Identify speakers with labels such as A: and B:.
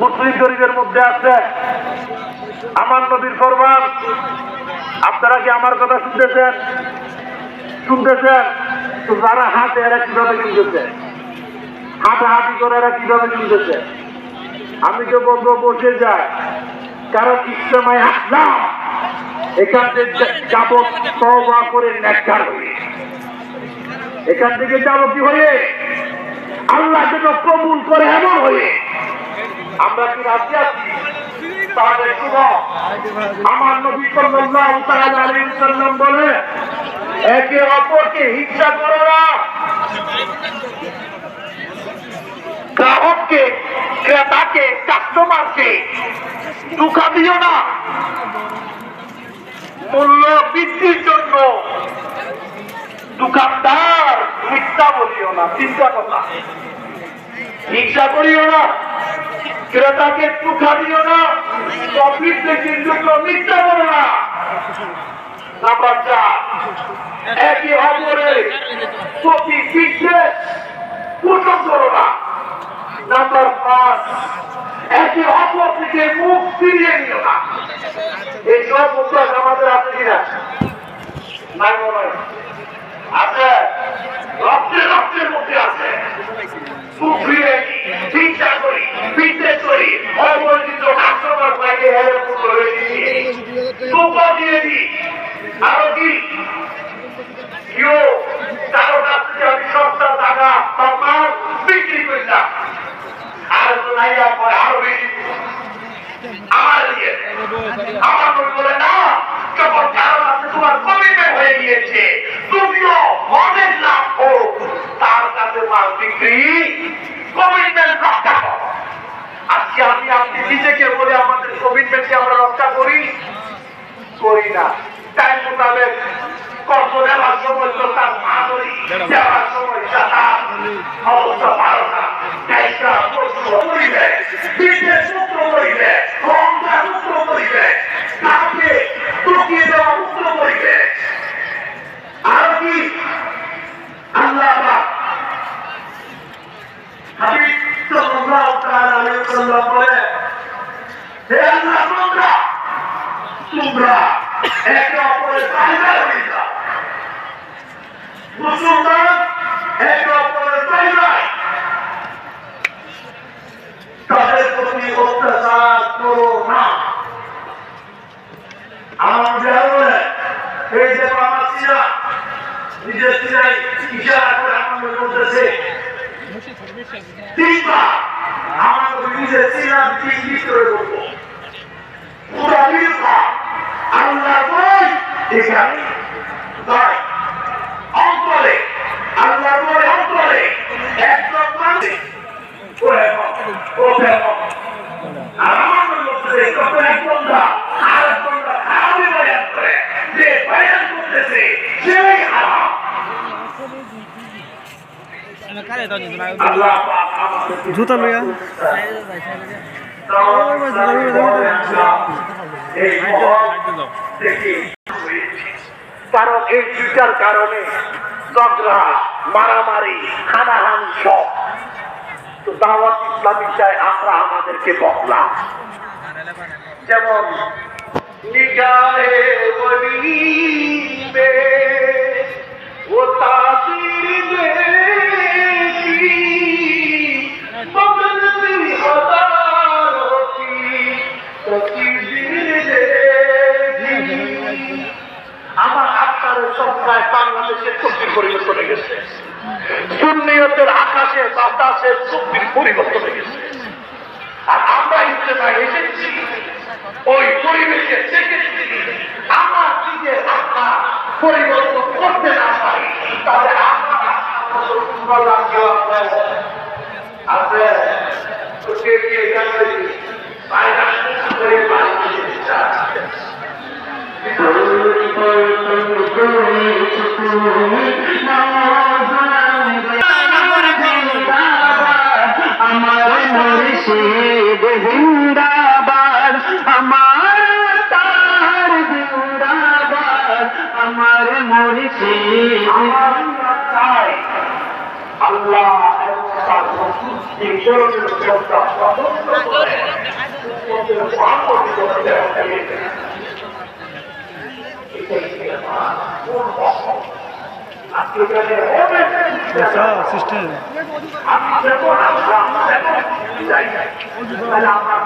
A: মুসলিম শরীফের মধ্যে আছে। আমার নবীর ফরমান, আপনারা কি আমার কথা শুনতেছেন? শুনতেছেন? তো যারা হাতে এরা কীভাবে শুনতেছে? হাঁটাহাঁটি করে এরা কীভাবে শুনতেছে? আমি তো বলব, বসে যায়। কারণ ইসলামায় আসলাম। এখান থেকে যাব তবা করে নেককার হয়ে। এখান থেকে যাব কি হয়ে? আল্লাহ যেন কবুল করে এমন হয়ে। আমরা কি রাজি আছি? তাহলে আমার নবী সাল্লাম বলে, একে অপরকে হিংসা করো না। গ্রাহককে, ক্রেতাকে, কাস্টমারকে দুঃখা দিও না। মূল্য বৃদ্ধির জন্য দোকানদার মিথ্যা বলিও না, চিন্তা কথা হিংসা করিও না। ক্রেতাকে দুঃখা দিও না প্রফিট দেখির জন্য মিথ্যা করো না। নাম্বার চার একে অপরের প্রতি বিদ্বেষ পোষণ করো না। নাম্বার পাঁচ একে অপর থেকে মুখ ফিরিয়ে নিও না। এই সব অভ্যাস আমাদের আছে কিনা নাই মনে হয় আছে রক্তের রক্তের মধ্যে আছে মুখ ফিরে চিন্তা করি বিদ্বেষ করি অপরিচিত কাস্টমার পাইকে হেরে পুরো হয়ে দিচ্ছি টুপা দিয়ে দিই আরও কি? কেউ কারও কাছ থেকে আমি সস্তা টাকা বা মাল বিক্রি করলাম। আর তো নাই পরে আরও বেশি আমার দিয়ে। আমার বলে, না, যখন কারও কাছে তোমার কমিটমেন্ট হয়ে তার কাছে মাল বিক্রি কমিটমেন্ট রক্ষা আমরা রক্ষা করি। করি না। টাইম মোতাবেক কত দেওয়ার সময় তো তার মা দেওয়ার সময় দাদা অবস্থা ভালো না টাইমটা প্রশ্ন করিবে বিদ্যের সূত্র করিবে অহংকার সূত্র করিবে কাউকে টুকিয়ে দেওয়া সূত্র করিবে। আর কি? আল্লাহ পাক হাবিব সাল্লাল্লাহু তাআলা আলাইহি ওয়াসাল্লাম বলে হে আল্লাহ তোমরা একে অপরের চাহিদা হয়ে যাও মুসলমান একে অপরের চাহিদায় তাদের প্রতি অত্যাচার করো না আমার যে আমার সিরা নিজের সিরাই ইশারা করে মনে বলতেছে তিনবার আমার নিজের সিরা তিন করে বলব পুরা আল্লাহ বই এখানে তাই অন্তরে আল্লাহ বই অন্তরে একদম মানে ও এখন ও এখন আর আমার হচ্ছে কত এক বন্ধা আর এক বন্ধা হারামি বয়ান করে যে বয়ান করতেছে সেই হারাম পাক আমাদেরকে
B: জুতা লইয়া।
A: কারণ এই দুইটার কারণে ঝগড়া মারামারি হানাহানি সব তো দাওয়াত ইসলামী চাই আমরা আমাদেরকে বদলাম। যেমন, নিগাহে বলিবে সুন্নিয়তের আকাশে, বাতাসে চুক্তির পরিবর্তন হয়ে গেছে আর আমরা ইস্তেমায় এসেছি। ওই পরিবেশে দেখেছি, আমার দিকে আত্মা পরিবর্তন করতে না পারি, তাহলে আমার আছে? কে
C: মুর্শিদ জিন্দাবাদ আমার তার জিন্দাবাদ আমার
A: আল্লাহ আজকে আমি যাই তাহলে আমার